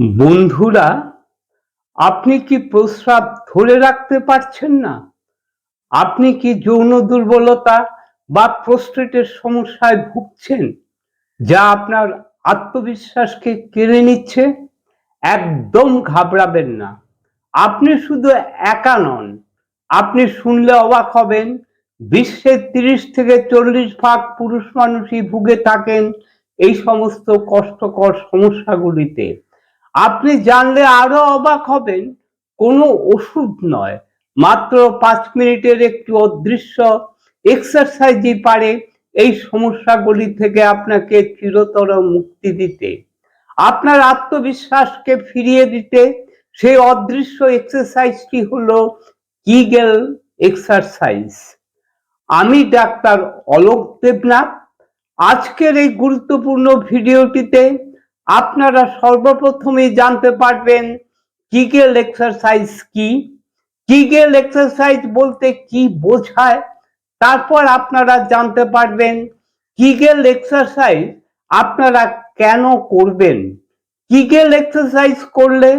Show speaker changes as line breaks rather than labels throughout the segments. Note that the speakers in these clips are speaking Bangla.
বন্ধুরা, আপনি কি প্রস্রাব ধরে রাখতে পারছেন না? আপনি কি যৌন দুর্বলতা বা প্রস্টেটের সমস্যায় ভুগছেন যা আপনার আত্মবিশ্বাসকে কেড়ে নিচ্ছে? একদম ঘাবড়াবেন না। আপনি শুধু একা নন। আপনি শুনলে অবাক হবেন, বিশ্বের তিরিশ থেকে চল্লিশ ভাগ পুরুষ মানুষই ভুগে থাকেন এই সমস্ত কষ্টকর সমস্যাগুলিতে। আপনি জানলে আরও অবাক হবেন, কোনো ওষুধ নয়। মাত্র পাঁচ মিনিটের একটি অদৃশ্য এক্সারসাইজই পারে এই সমস্যাগুলি থেকে আপনাকে চিরতর মুক্তি দিতে। আপনার আত্মবিশ্বাসকে ফিরিয়ে দিতে সেই অদৃশ্য এক্সারসাইজটি হলো কিগেল এক্সারসাইজ আমি ডাক্তার অলোক দেবনাথ। আজকের এই গুরুত্বপূর্ণ ভিডিওটিতে আপনারা সর্বপ্রথমেই জানতে পারবেন কিগেল এক্সারসাইজ কি? কিগেল এক্সারসাইজ বলতে কি বোঝায়? তারপর আপনারা জানতে পারবেন কিগেল এক্সারসাইজ আপনারা কেন করবেন? কিগেল এক্সারসাইজ করলে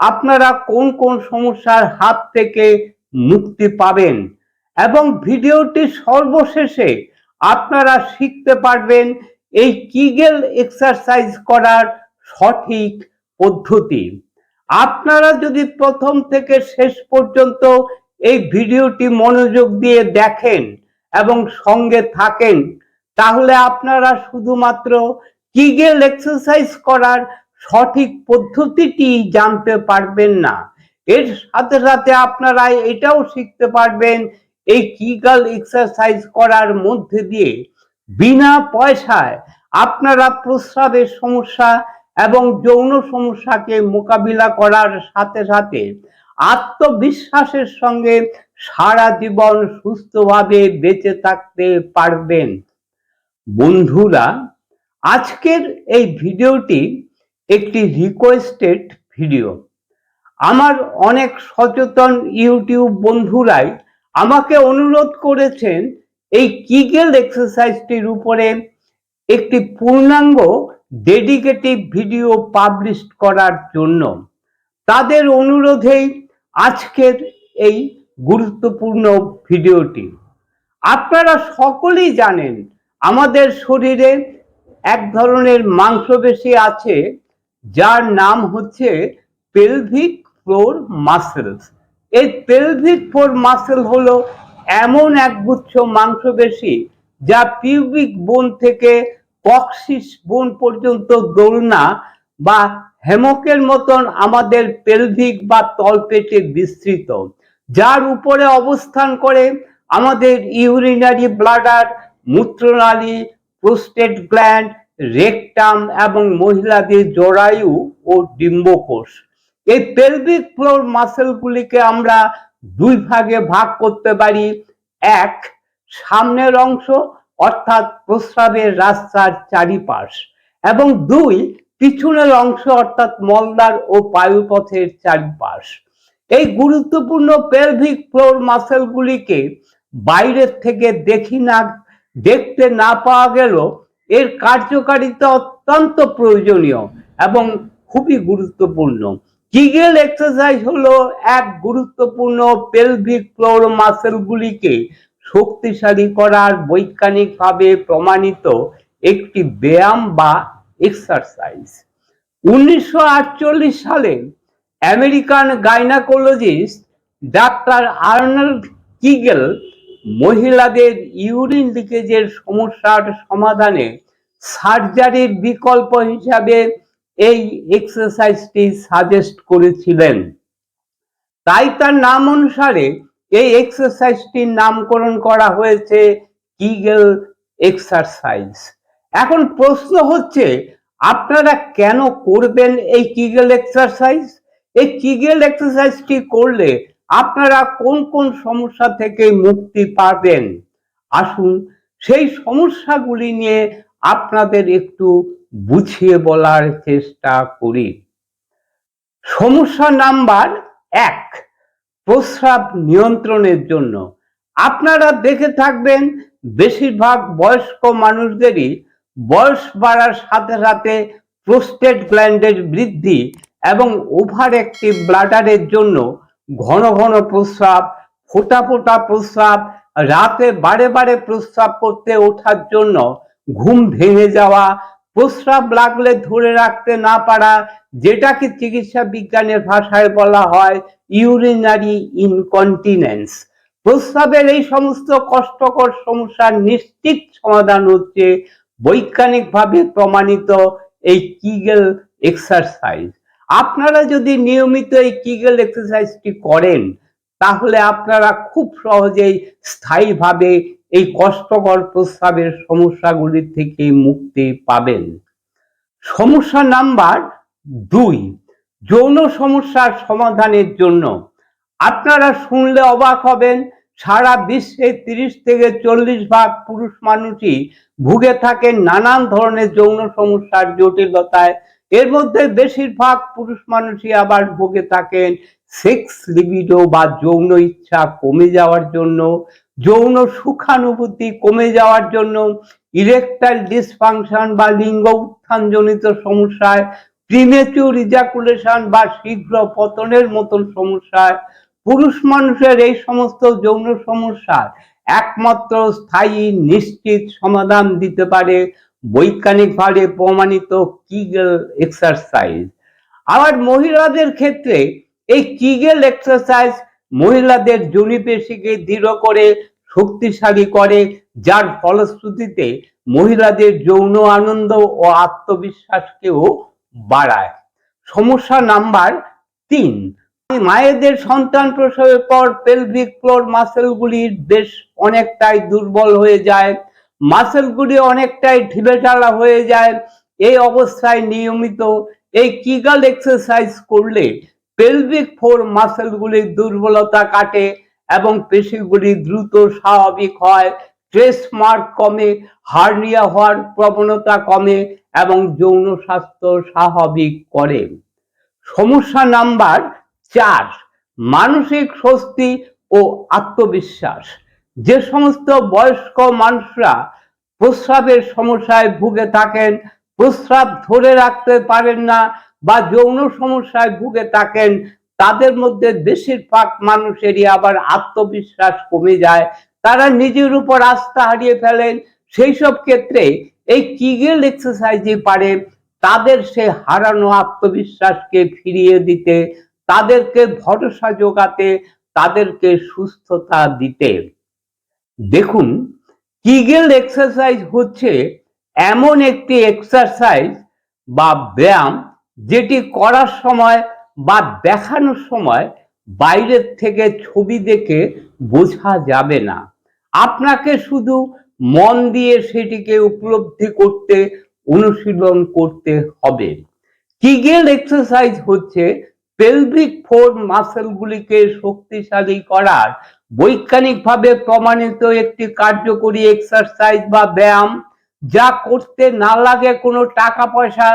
আপনারা কোন কোন সমস্যার হাত থেকে মুক্তি পাবেন? এবং ভিডিওটি সর্বশেষে আপনারা শিখতে পারবেন এই কিগেল এক্সারসাইজ করার সঠিক পদ্ধতি। আপনারা যদি প্রথম থেকে শেষ পর্যন্ত এই ভিডিওটি মনোযোগ দিয়ে দেখেন এবং সঙ্গে থাকেন, তাহলে আপনারা শুধুমাত্র কিগেল এক্সারসাইজ করার সঠিক পদ্ধতিটি জানতে পারবেন না। এর সাথে সাথে আপনারা এটাও শিখতে পারবেন, এই কিগেল এক্সারসাইজ করার মধ্যে দিয়ে বিনা পয়সায় আপনারা প্রস্রাবের সমস্যা এবং যৌন সমস্যাকে মোকাবিলা করার সাথে সাথে আত্মবিশ্বাসের সঙ্গে সারা জীবন সুস্থভাবে বেঁচে থাকতে পারবেন। বন্ধুরা, আজকের এই ভিডিওটি একটি রিকোয়েস্টেড ভিডিও আমার অনেক সচেতন ইউটিউব বন্ধুরাই আমাকে অনুরোধ করেছেন এই কিগেল এক্সারসাইজটির উপরে একটি পূর্ণাঙ্গ ডেডিকেটিভ ভিডিও পাবলিশ করার জন্য তাদের অনুরোধেই আজকের এই গুরুত্বপূর্ণ ভিডিওটি আপনারা সকলেই জানেন, আমাদের শরীরে এক ধরনের মাংসপেশি আছে, যার নাম হচ্ছে পেলভিক ফ্লোর মাসেলস এই পেলভিক ফ্লোর মাসেল হলো এমন একগুচ্ছ মাংসপেশি যা পিউবিক বোন থেকে কক্সিস বোন পর্যন্ত দোলনা বা হেমকের মতন আমাদের পেলভিক বা তলপেটে বিস্তৃত, যার উপরে অবস্থান করে আমাদের ইউরিনারি ব্লাডার মূত্রনালী প্রোস্টেট গ্ল্যান্ড রেকটাম এবং মহিলাদের জরায়ু ও ডিম্বকোষ। এই পেলভিক ফ্লোর মাসেলগুলিকে আমরা দুই ভাগে ভাগ করতে পারি। এক, সামনের অংশ, অর্থাৎ প্রস্রাবের রাস্তার চারিপাশ। এবং দুই, পিছনের অংশ, অর্থাৎ মলদার ও পায়ুপথের চারিপাশ। এই গুরুত্বপূর্ণ পেলভিক ফ্লোর মাসেলগুলিকে বাইরের থেকে দেখি না, দেখতে না পাওয়া গেল এর কার্যকারিতা অত্যন্ত প্রয়োজনীয় এবং খুবই গুরুত্বপূর্ণ। কিগেল এক্সারসাইজ হলো এক গুরুত্বপূর্ণ পেলভিক ফ্লোর মাসেলগুলিকে শক্তিশালী করার বৈজ্ঞানিকভাবে প্রমাণিত একটি ব্যায়াম বা এক্সারসাইজ উনিশশো আটচল্লিশ সালে American gynaecologist doctor Arnold Kegel মহিলাদের ইউরিন লিকেজের সমস্যার সমাধানে সার্জারির বিকল্প হিসাবে এই এক্সারসাইজটি সাজেস্ট করেছিলেন। তাই তার নাম অনুসারে এই এক্সারসাইজটির নামকরণ করা হয়েছে কিগেল এক্সারসাইজ এখন প্রশ্ন হচ্ছে, আপনারা কেন করবেন এই কিগেল এক্সারসাইজ এই কিগেল এক্সারসাইজটি করলে আপনারা কোন কোন সমস্যা থেকে মুক্তি পাবেন? আসুন সেই সমস্যাগুলি নিয়ে আপনাদের একটু বুঝিয়ে বলার চেষ্টা করি। সমস্যা নাম্বার এক, প্রস্রাব নিয়ন্ত্রণের জন্য। আপনারা দেখে থাকবেন, বেশিরভাগ বয়স্ক মানুষদেরই বয়স বাড়ার সাথে সাথে প্রোস্টেট গ্ল্যান্ডের বৃদ্ধি এবং ওভার অ্যাক্টিভ ব্লাডারের জন্য ঘন ঘন প্রস্রাব, ফোটা ফোটা প্রস্রাব, রাতে বারে বারে প্রস্রাব করতে ওঠার জন্য ঘুম ভেঙে যাওয়া প্রস্রাব লাগলে ধরে রাখতে না পারা, যেটাকে চিকিৎসা বিজ্ঞানের ভাষায় বলা হয় ইউরিনারি ইনকন্টিনেন্স প্রস্রাবের এই সমস্ত কষ্টকর সমস্যার নিশ্চিত সমাধান হচ্ছে বৈজ্ঞানিকভাবে প্রমাণিত এই কিগেল এক্সারসাইজ আপনারা যদি নিয়মিত এই কিগেল এক্সারসাইজটি করেন, তাহলে আপনারা খুব সহজেই স্থায়ীভাবে এই কষ্টকর প্রস্রাবের সমস্যাগুলি থেকে মুক্তি পাবেন। সমস্যা নাম্বার দুই, যৌন সমস্যার সমাধানের জন্য। আপনারা শুনলে অবাক হবেন, সারা বিশ্বে তিরিশ থেকে চল্লিশ ভাগ পুরুষ মানুষই ভুগে থাকেন নানান ধরনের যৌন সমস্যার জটিলতায়। এর মধ্যে বেশিরভাগ পুরুষ মানুষই আবার ভুগে থাকেন সেক্স লিবিডো বা যৌন ইচ্ছা কমে যাওয়ার জন্য। যৌন সুখানুভূতি কমে যাওয়ার জন্য ইরেকটাইল ডিসফাংশন বা লিঙ্গ উত্থানজনিত সমস্যায় প্রিমেচুর ইজাকুলেশন বা শীঘ্র পতনের মতন সমস্যায়, পুরুষ মানুষের এই সমস্ত যৌন সমস্যার একমাত্র স্থায়ী নিশ্চিত সমাধান দিতে পারে বৈজ্ঞানিকভাবে প্রমাণিত কিগেল এক্সারসাইজ আবার মহিলাদের ক্ষেত্রে এই কিগেল এক্সারসাইজ মহিলাদের জনিপেশিকে দৃঢ় করে শক্তিশালী করে, যার ফলশ্রুতিতে মহিলাদের যৌন আনন্দ ও আত্মবিশ্বাসকেও বাড়ায়। সমস্যা নাম্বার তিন, মায়েদের সন্তান প্রসবের পর পেলভিক ফ্লোর মাসেলগুলির বেশ অনেকটাই দুর্বল হয়ে যায়। মাসেলগুলি অনেকটাই ঢিলেঢালা হয়ে যায়। এই অবস্থায় নিয়মিত এই কিগাল এক্সারসাইজ করলে পেলভিক ফোর মাসেলগুলির দুর্বলতা কাটে। এবং পেশিগুলি দ্রুত স্বাভাবিক হয়। স্ট্রেস মার্ক কমে হার্নিয়া হওয়ার প্রবণতা কমে এবং যৌন স্বাস্থ্য স্বাভাবিক করে। সমস্যা নাম্বার চার, মানসিক স্বস্তি ও আত্মবিশ্বাস। যে সমস্ত বয়স্ক মানুষরা প্রস্রাবের সমস্যায় ভুগে থাকেন, প্রস্রাব ধরে রাখতে পারেন না বা যৌন সমস্যায় ভুগে থাকেন তাদের মধ্যে বেশিরভাগ মানুষেরই আবার আত্মবিশ্বাস কমে যায়। তারা নিজের উপর আস্থা হারিয়ে ফেলেন। সেই সব ক্ষেত্রে এই কিগেল এক্সারসাইজে পারে তাদের সে হারানো আত্মবিশ্বাসকে ফিরিয়ে দিতে, তাদেরকে ভরসা যোগাতে, তাদেরকে সুস্থতা দিতে। দেখুন, কিগেল এক্সারসাইজ হচ্ছে এমন একটি এক্সারসাইজ বা ব্যায়াম যেটি করার সময় বা দেখানোর সময় বাইরের থেকে ছবি দেখে বোঝা যাবে না। আপনাকে শুধু মন দিয়ে সেটিকে উপলব্ধি করতে, অনুশীলন করতে হবে। কিগেল এক্সারসাইজ হচ্ছে পেলভিক ফোর মাসেলগুলিকে শক্তিশালী করার, বৈজ্ঞানিকভাবে প্রমাণিত একটি কার্যকরী এক্সারসাইজ বা ব্যায়াম, যা করতে না লাগে কোনো টাকা পয়সা,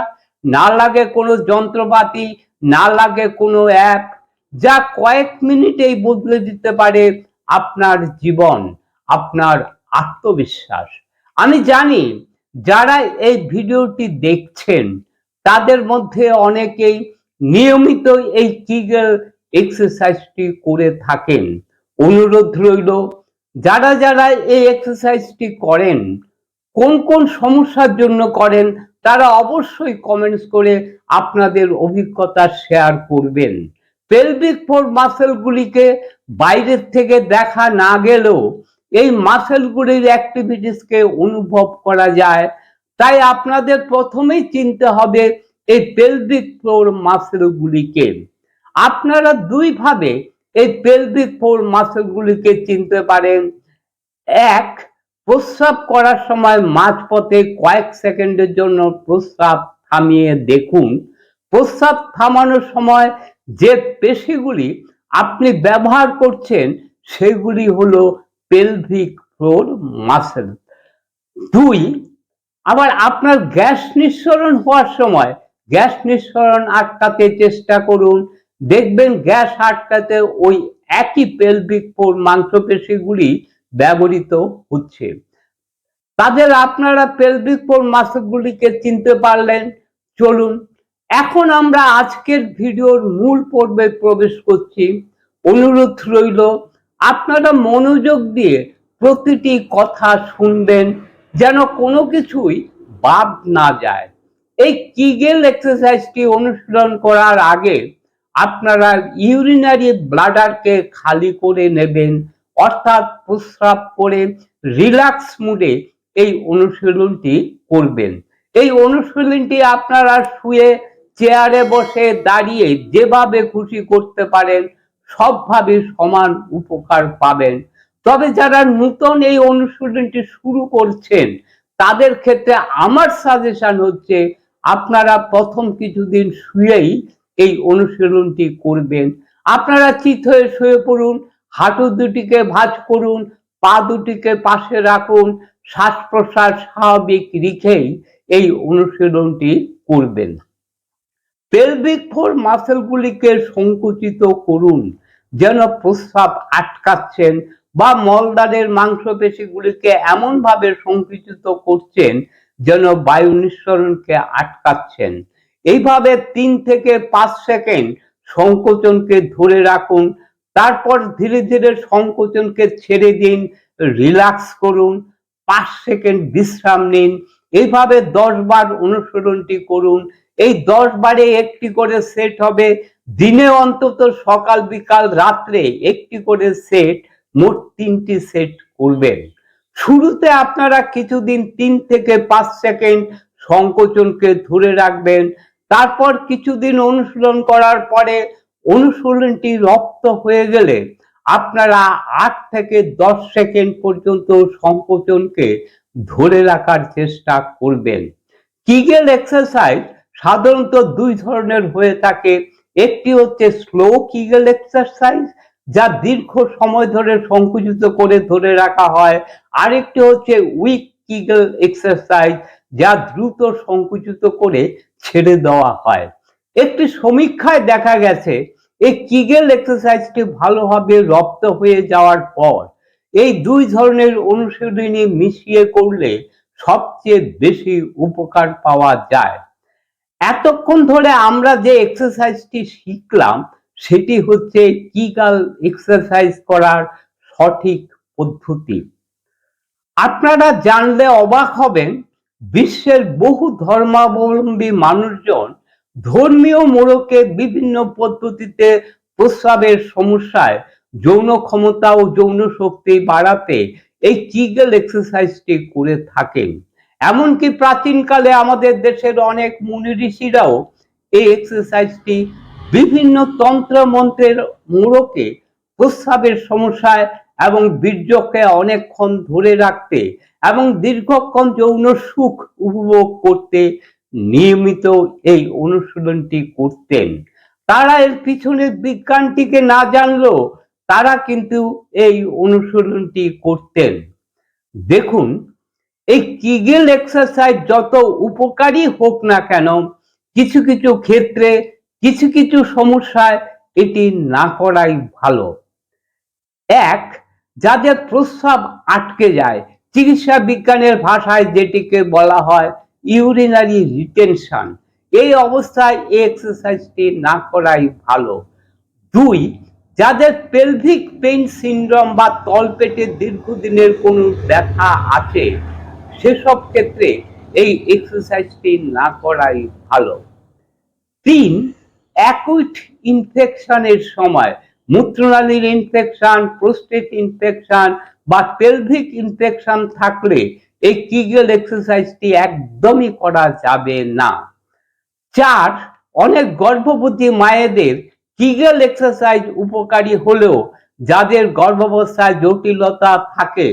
না লাগে কোনো যন্ত্রপাতি না লাগে কোনো অ্যাপ যা কয়েক মিনিটেই বদলে দিতে পারে আপনার জীবন, আপনার আত্মবিশ্বাস। আমি জানি যারা এই ভিডিওটি দেখছেন, তাদের মধ্যে অনেকেই নিয়মিত এই কিগেল এক্সারসাইজটি করে থাকেন। অনুরোধ রইল, যারা যারা এই এক্সারসাইজটি করেন, কোন কোন সমস্যার জন্য করেন তারা অবশ্যই কমেন্টস করে আপনাদের অভিজ্ঞতা শেয়ার করবেন। পেলভিক ফোর মাসেলগুলিকে বাইরের থেকে দেখা না গেলেও এই মাসেলগুলির অ্যাক্টিভিটিসকে অনুভব করা যায়। তাই আপনাদের প্রথমেই চিনতে হবে এই পেলভিক ফ্লোর মাসেলগুলিকে আপনারা দুইভাবে এই পেলভিক ফ্লোর মাসেলগুলিকে চিনতে পারেন। এক প্রস্রাব করার সময় মাঝপথে কয়েক সেকেন্ডের জন্য প্রস্রাব থামিয়ে দেখুন। প্রস্রাব থামানোর সময় যে পেশিগুলি আপনি ব্যবহার করছেন, সেগুলি হলো পেলভিক ফ্লোর মাসেল দুই, আবার আপনার গ্যাস নিঃসরণ হওয়ার সময়, গ্যাস নিঃসরণ আটকাতে চেষ্টা করুন। দেখবেন গ্যাস আটকাতে ওই একই পেলভিক ফোর মাংসপেশিগুলি ব্যবহৃত হচ্ছে। তাদের আপনারা পেলভিক ফোর মাসগুলিকে চিনতে পারলেন। চলুন, এখন আমরা আজকের ভিডিওর মূল পর্বে প্রবেশ করছি। অনুরোধ রইল, আপনারা মনোযোগ দিয়ে প্রতিটি কথা শুনবেন যেন কোনো কিছুই বাদ না যায়। এই কিগেল এক্সারসাইজটি অনুশীলন করার আগে আপনারা ইউরিনারি ব্লাডারকে খালি করে নেবেন। অর্থাৎ প্রস্রাব করে রিল্যাক্স মুডে এই অনুশীলনটি করবেন। এই অনুশীলনটি আপনারা শুয়ে চেয়ারে বসে দাঁড়িয়ে যেভাবে খুশি করতে পারেন, সবভাবে সমান উপকার পাবেন। তবে যারা নূতন এই অনুশীলনটি শুরু করছেন, তাদের ক্ষেত্রে আমার সাজেশন হচ্ছে, আপনারা প্রথম কিছুদিন শুয়েই এই অনুশীলনটি করবেন। আপনারা চিত হয়ে শুয়ে পড়ুন হাঁটু দুটিকে ভাঁজ করুন, পা দুটিকে পাশে রাখুন শ্বাস প্রশ্বাস স্বাভাবিক রেখেই এই অনুশীলনটি করবেন। পেলভিক ফোর মাসেলগুলিকে সংকুচিত করুন, যেন প্রস্রাব আটকাচ্ছেন বা মলদারের মাংসপেশিগুলিকে এমনভাবে সংকুচিত করছেন যেন বায়ু নিঃসরণকে আটকাচ্ছেন। এইভাবে তিন থেকে পাঁচ সেকেন্ড সংকোচনকে ধরে রাখুন তারপর ধীরে ধীরে সংকোচনকে ছেড়ে দিন রিল্যাক্স করুন, পাঁচ সেকেন্ড বিশ্রাম নিন এইভাবে দশ বার অনুসরণটি করুন। এই দশ বারে একটি করে সেট হবে। দিনে অন্তত সকাল, বিকাল, রাত্রে একটি করে সেট মোট তিনটি সেট করবেন। শুরুতে আপনারা কিছুদিন তিন থেকে পাঁচ সেকেন্ড সংকোচনকে ধরে রাখবেন। তারপর কিছুদিন অনুশীলন করার পরে অনুশীলনটি রপ্ত হয়ে গেলে আপনারা আট থেকে দশ সেকেন্ড পর্যন্ত সংকোচনকে ধরে রাখার চেষ্টা করবেন। কিগেল এক্সারসাইজ সাধারণত দুই ধরনের হয়ে থাকে। একটি হচ্ছে স্লো কিগেল এক্সারসাইজ, যা দীর্ঘ সময় ধরে সংকুচিত করে ধরে রাখা হয়। আরেকটি হচ্ছে উইক কিগেল এক্সারসাইজ, যা দ্রুত সংকুচিত করে ছেড়ে দেওয়া হয়। একটি সমীক্ষায় দেখা গেছে, এই কিগেল এক্সারসাইজটি ভালোভাবে রপ্ত হয়ে যাওয়ার পর, এই দুই ধরনের অনুশীলনী মিশিয়ে করলে সবচেয়ে বেশি উপকার পাওয়া যায়। এতক্ষণ ধরে আমরা যে এক্সারসাইজটি শিখলাম, সেটি হচ্ছে কিগাল এক্সারসাইজ করার সঠিক পদ্ধতি। আপনারা জানলে অবাক হবেন, বিশ্বের বহু ধর্মাবলম্বী মানুষজন ধর্মীয় মোড়কে বিভিন্ন পদ্ধতিতে প্রস্রাবের সমস্যায় যৌন ক্ষমতা ও যৌন শক্তি বাড়াতে এই কিগেল এক্সারসাইজটি করে থাকেন। এমনকি প্রাচীনকালে আমাদের দেশের অনেক মুনি ঋষিরাও এই এক্সারসাইজটি বিভিন্ন তন্ত্র মন্ত্রের মোড়কে প্রস্রাবের সমস্যায় এবং বীর্যকে অনেকক্ষণ ধরে রাখতে এবং দীর্ঘক্ষণ যৌন সুখ উপভোগ করতে নিয়মিত এই অনুশীলনটি করতেন। তারা এর পিছনে বিজ্ঞানটিকে না জানলেও তারা কিন্তু এই অনুশীলনটি করতেন। দেখুন, এই কিগেল এক্সারসাইজ যত উপকারী হোক না কেন, কিছু কিছু ক্ষেত্রে, কিছু কিছু সমস্যায় এটি না করাই ভালো। এক, যাদের প্রস্রাব আটকে যায়, চিকিৎসা বিজ্ঞানের ভাষায় যেটিকে বলা হয় ইউরিনারি রিটেনশন এই অবস্থায় এই এক্সারসাইজটি না করাই ভালো। দুই, যাদের পেলভিক পেইন সিন্ড্রোম বা তলপেটে দীর্ঘদিনের কোনো ব্যথা আছে, সেসব ক্ষেত্রে এই এক্সারসাইজটি না করাই ভালো। তিন অ্যাকুইট ইনফেকশনের সময়, মূত্রনালীর ইনফেকশন প্রোস্টেট ইনফেকশন বা পেলভিক ইনফেকশন থাকলে এই কিগেল এক্সারসাইজটি একদমই করা যাবে না। চার, অনেক গর্ভবতী মায়েদের কিগেল এক্সারসাইজ উপকারী হলেও যাদের গর্ভাবস্থায় জটিলতা থাকে,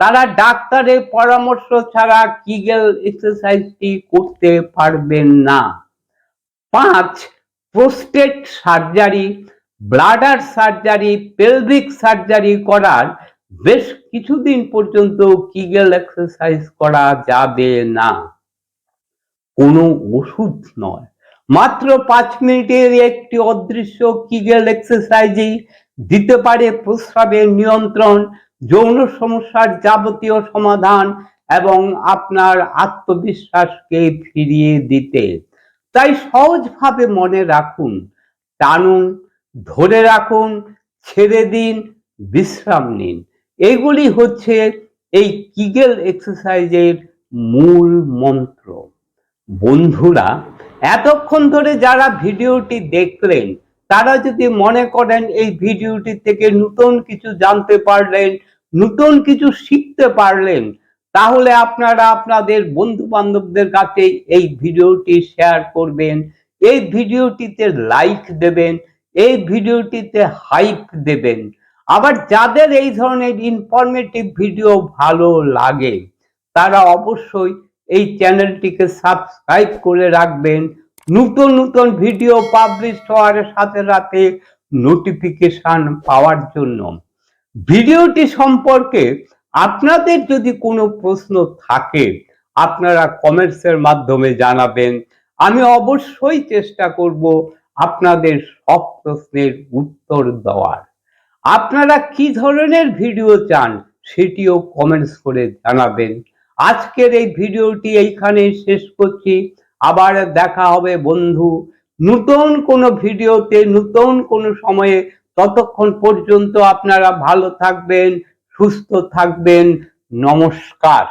তারা ডাক্তারের পরামর্শ ছাড়া কিগেল এক্সারসাইজটি করতে পারবেন না। পাঁচ prostate surgery bladder surgery pelvic surgery করার বেশ কিছুদিন পর্যন্ত কিগেল এক্সারসাইজ করা যাবে না। কোনো ওষুধ নয়। মাত্র পাঁচ মিনিটের একটি অদৃশ্য কিগেল এক্সারসাইজই দিতে পারে প্রস্রাবের নিয়ন্ত্রণ, যৌন সমস্যার যাবতীয় সমাধান এবং আপনার আত্মবিশ্বাসকে ফিরিয়ে দিতে। তাই সহজভাবে মনে রাখুন, টানুন, ধরে রাখুন, ছেড়ে দিন, বিশ্রাম নিন। এগুলি হচ্ছে এই কিগেল এক্সারসাইজের মূল মন্ত্র। বন্ধুরা, এতক্ষণ ধরে যারা ভিডিওটি দেখলেন, তারা যদি মনে করেন এই ভিডিওটি থেকে নতুন কিছু জানতে পারলেন, নতুন কিছু শিখতে পারলেন, তাহলে আপনারা আপনাদের বন্ধু বান্ধবদের কাছে এই ভিডিওটি শেয়ার করবেন, এই ভিডিওটিতে লাইক দেবেন, এই ভিডিওটিতে হাইপ দেবেন। আবার যাদের এই ধরনের ইনফরমেটিভ ভিডিও ভালো লাগে, তারা অবশ্যই এই চ্যানেলটিকে সাবস্ক্রাইব করে রাখবেন। নতুন নতুন ভিডিও পাবলিশ হওয়ার সাথে সাথে নোটিফিকেশন পাওয়ার জন্য। ভিডিওটি সম্পর্কে আপনাদের যদি কোনো প্রশ্ন থাকে, আপনারা কমেন্টসের মাধ্যমে জানাবেন। আমি অবশ্যই চেষ্টা করব আপনাদের সব প্রশ্নের উত্তর দেওয়ার। আপনারা কি ধরনের ভিডিও চান সেটিও কমেন্টস করে জানাবেন। আজকের এই ভিডিওটি এইখানে শেষ করছি। আবার দেখা হবে বন্ধু। নতুন কোনো ভিডিওতে, নতুন কোনো সময়ে ততক্ষণ পর্যন্ত আপনারা ভালো থাকবেন, সুস্থ থাকবেন। নমস্কার।